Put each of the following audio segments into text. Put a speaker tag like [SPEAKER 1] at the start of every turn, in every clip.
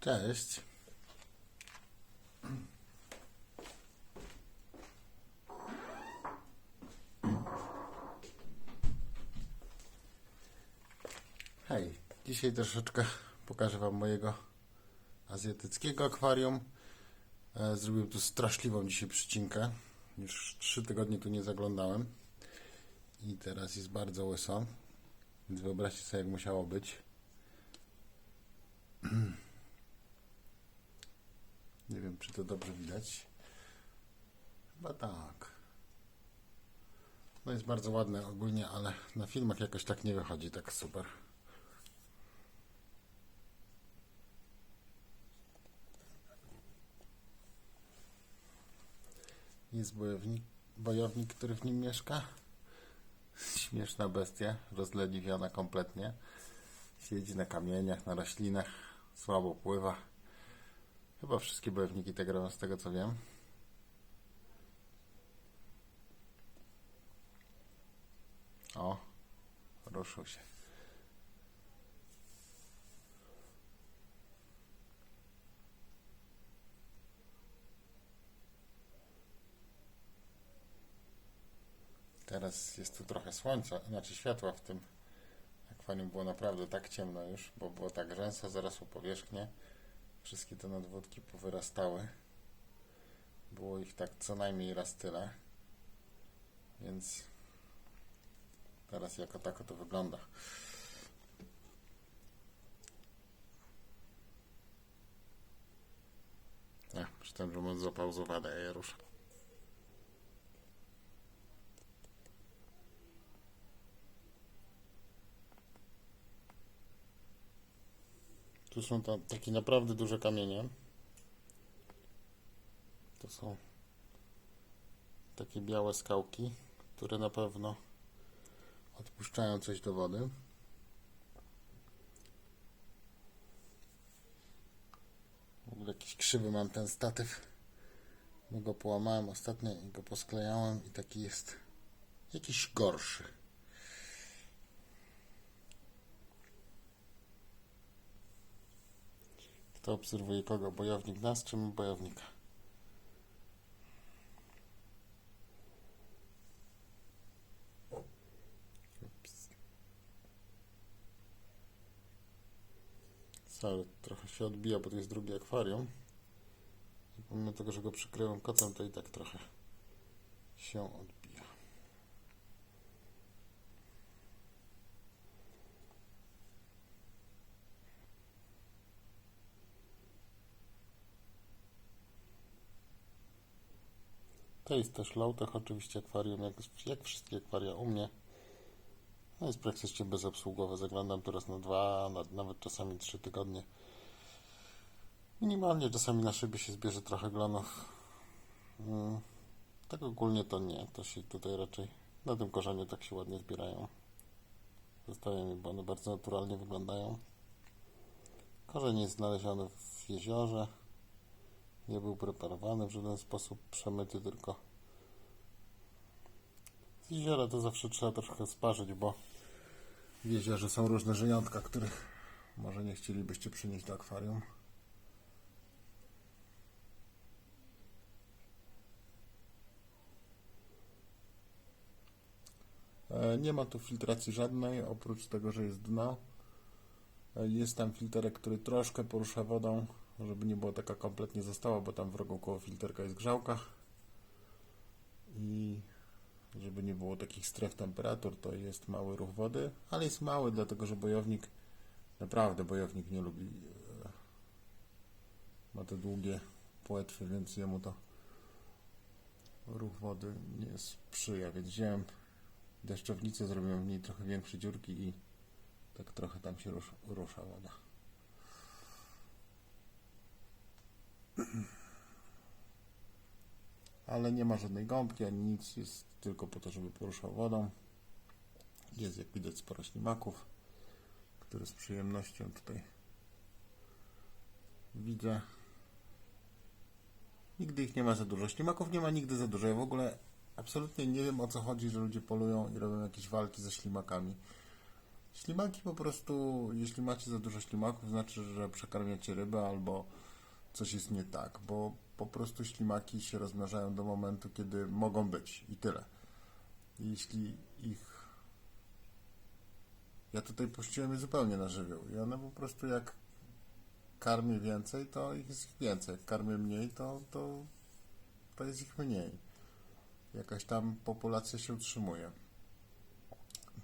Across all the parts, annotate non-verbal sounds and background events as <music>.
[SPEAKER 1] Cześć. Hej, dzisiaj troszeczkę pokażę Wam mojego azjatyckiego akwarium. E, Zrobiłem tu straszliwą dzisiaj przycinkę. Już trzy tygodnie tu nie zaglądałem. I teraz jest bardzo łyso. Więc wyobraźcie sobie, jak musiało być. <clears throat> Nie wiem, czy to dobrze widać. Chyba tak. No jest bardzo ładne ogólnie, ale na filmach jakoś tak nie wychodzi tak super. Jest bojownik, bojownik, który w nim mieszka. Śmieszna bestia, rozleniwiona kompletnie. Siedzi na kamieniach, na roślinach, słabo pływa. Chyba wszystkie bojowniki robią, z tego co wiem. O, ruszył się. Teraz jest tu trochę słońca, znaczy światła w tym akwarium było naprawdę tak ciemno już, bo było tak rzęsa, zarosło powierzchnię. Wszystkie te nadwódki powyrastały. Było ich tak co najmniej raz tyle. Więc teraz jako tako to wygląda. Ja, myślałem, że mam zapauzowane, a ja ruszę. Tu są tam takie naprawdę duże kamienie. To są takie białe skałki, które na pewno odpuszczają coś do wody. W ogóle jakiś krzywy mam ten statyw. Bo go połamałem ostatnio i go posklejałem i taki jest jakiś gorszy. Kto obserwuje kogo? Bojownik nas czy my bojownika? Trochę się odbija, bo to jest drugie akwarium. I pomimo tego, że go przykryłem kocem, to i tak trochę się odbija. To jest też Lautech, oczywiście akwarium, jak, jak wszystkie akwaria u mnie. No jest praktycznie bezobsługowe. Zaglądam teraz na dwa, na, nawet czasami trzy tygodnie. Minimalnie czasami na szybie się zbierze trochę glonów. Mm, tak ogólnie to nie. To się tutaj raczej na tym korzeniu tak się ładnie zbierają. Zostaje mi, bo one bardzo naturalnie wyglądają. Korzeń jest znaleziony w jeziorze. Nie był preparowany w żaden sposób, przemyty tylko z jeziora to zawsze trzeba trochę sparzyć, bo w jeziorze są różne żyjątka, których może nie chcielibyście przynieść do akwarium. E, Nie ma tu filtracji żadnej, oprócz tego, że jest dno. E, Jest tam filterek, który troszkę porusza wodą, żeby nie było taka kompletnie została, bo tam w rogu koło filterka jest grzałka. I żeby nie było takich stref temperatur, to jest mały ruch wody, ale jest mały, dlatego że bojownik, naprawdę bojownik nie lubi, e, ma te długie płetwy, więc jemu to ruch wody nie sprzyja, więc wziąłem deszczownicę, zrobiłem w niej trochę większe dziurki i tak trochę tam się rusza woda. <clears throat> ale nie ma żadnej gąbki ani nic, jest tylko po to, żeby poruszał wodą. Jest jak widać sporo ślimaków, które z przyjemnością tutaj widzę. Nigdy ich nie ma za dużo. Ślimaków nie ma nigdy za dużo. Ja w ogóle absolutnie nie wiem o co chodzi, że ludzie polują i robią jakieś walki ze ślimakami. Ślimaki po prostu, jeśli macie za dużo ślimaków, znaczy, że przekarmiacie rybę albo coś jest nie tak, bo po prostu ślimaki się rozmnażają do momentu, kiedy mogą być i tyle. Jeśli ich. Ja tutaj puściłem je zupełnie na żywioł i one po prostu jak karmię więcej, to ich jest ich więcej. Jak karmię mniej, to, to, to jest ich mniej. Jakaś tam populacja się utrzymuje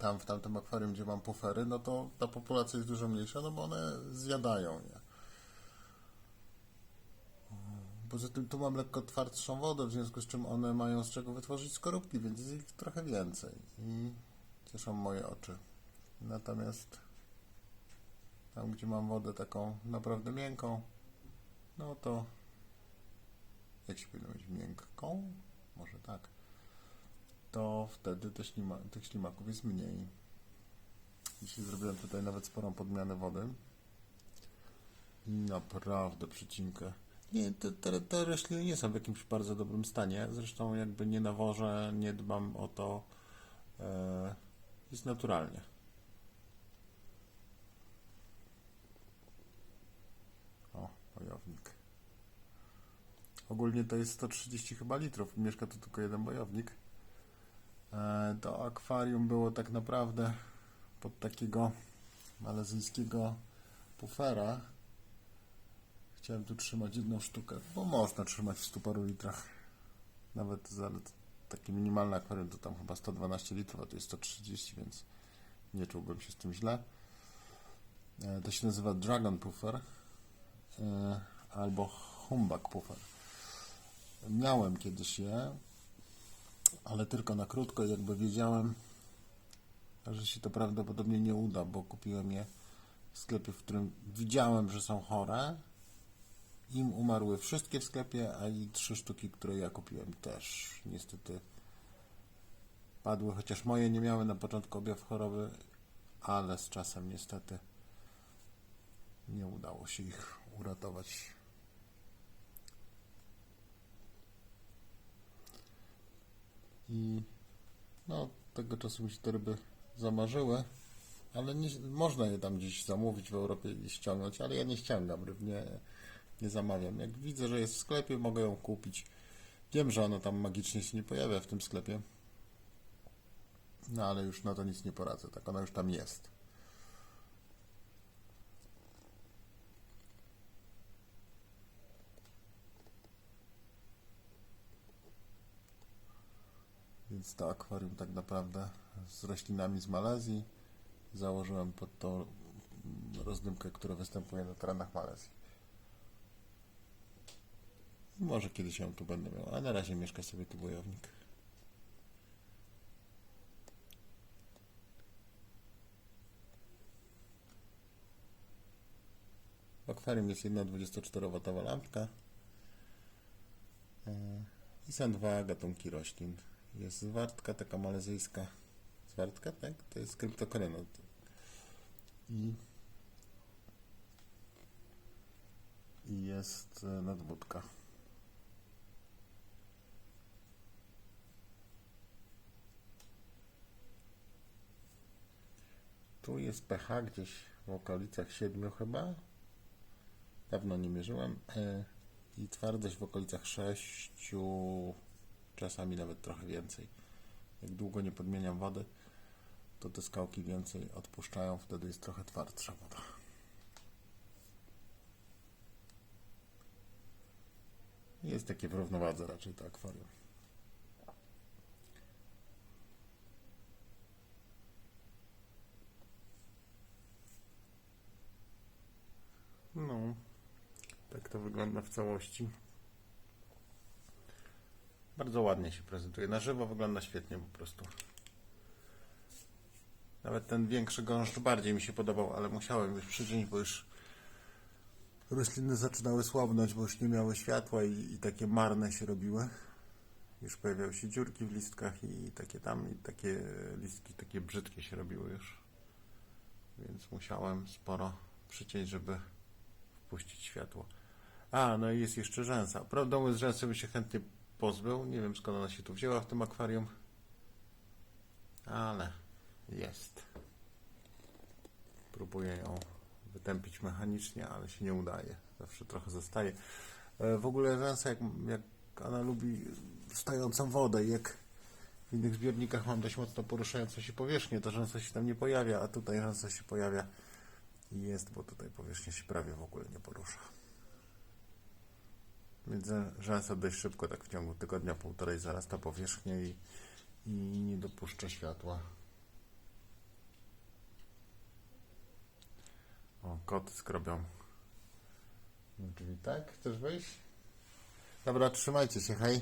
[SPEAKER 1] tam w tamtym akwarium, gdzie mam pufery, no to ta populacja jest dużo mniejsza, no bo one zjadają je. Poza tym tu mam lekko twardszą wodę, w związku z czym one mają z czego wytworzyć skorupki, więc jest ich trochę więcej i cieszą moje oczy. Natomiast tam, gdzie mam wodę taką naprawdę miękką, no to jak się powinno być miękką? Może tak to wtedy te ślima, tych ślimaków jest mniej. Dzisiaj zrobiłem tutaj nawet sporą podmianę wody. I naprawdę przycinkę. Nie, te, te, rośliny nie są w jakimś bardzo dobrym stanie. Zresztą jakby nie nawożę, nie dbam o to. E, jest naturalnie. O, bojownik. Ogólnie to jest 130 chyba litrów. Mieszka tu tylko jeden bojownik. E, To akwarium było tak naprawdę pod takiego malezyjskiego pufera. Chciałem tu trzymać jedną sztukę, bo można trzymać w 100 paru litrach. Nawet za takie minimalne akwarium to tam chyba 112 litrów, a to jest 130, więc nie czułbym się z tym źle. E, To się nazywa Dragon Puffer e, albo Humbug Puffer. Miałem kiedyś je, ale tylko na krótko, jakby wiedziałem, że się to prawdopodobnie nie uda, bo kupiłem je w sklepie, w którym widziałem, że są chore. Im umarły wszystkie w sklepie, a i trzy sztuki, które ja kupiłem też niestety padły, chociaż moje nie miały na początku objaw choroby, ale z czasem niestety nie udało się ich uratować. I no, tego czasu mi się te ryby zamarzyły, ale nie, można je tam gdzieś zamówić w Europie i ściągnąć, ale ja nie ściągam ryb, nie, nie zamawiam. Jak widzę, że jest w sklepie, mogę ją kupić. Wiem, że ona tam magicznie się nie pojawia w tym sklepie, no ale już na to nic nie poradzę, tak ona już tam jest. Więc to akwarium tak naprawdę z roślinami z Malezji założyłem pod tą rozdymkę, która występuje na terenach Malezji. Może kiedyś ją tu będę miał, a na razie mieszka sobie tu wojownik. W akwarium jest jedna 24W lampka e, i są dwa gatunki roślin. Jest zwartka taka malezyjska. Zwartka, tak? To jest kryptokorenot. I, I jest e, nadwódka. Tu jest pH gdzieś w okolicach 7 chyba. Dawno nie mierzyłem. E, I twardość w okolicach 6 czasami nawet trochę więcej. Jak długo nie podmieniam wody, to te skałki więcej odpuszczają, wtedy jest trochę twardsza woda. Jest takie w równowadze raczej to akwarium. No, tak to wygląda w całości. Bardzo ładnie się prezentuje. Na żywo wygląda świetnie po prostu. Nawet ten większy gąszcz bardziej mi się podobał, ale musiałem już przydzień, bo już rośliny zaczynały słabnąć, bo już nie miały światła i, i takie marne się robiły. Już pojawiały się dziurki w listkach i takie tam, i takie listki takie brzydkie się robiły już. Więc musiałem sporo przyciąć, żeby wpuścić światło. A, no i jest jeszcze rzęsa. Prawdą jest rzęsy bym się chętnie pozbył. Nie wiem skąd ona się tu wzięła w tym akwarium. Ale jest. Próbuję ją wytępić mechanicznie, ale się nie udaje. Zawsze trochę zostaje. E, W ogóle rzęsa, jak, jak ona lubi stojącą wodę, jak w innych zbiornikach mam dość mocno poruszającą się powierzchnię, to rzęsa się tam nie pojawia, a tutaj rzęsa się pojawia i jest, bo tutaj powierzchnia się prawie w ogóle nie porusza. Więc rzęsa dość szybko, tak w ciągu tygodnia, półtorej zarasta powierzchnię i, i nie dopuszcza światła. O, koty skrobią drzwi, tak? Chcesz wejść? Dobra, trzymajcie się, hej.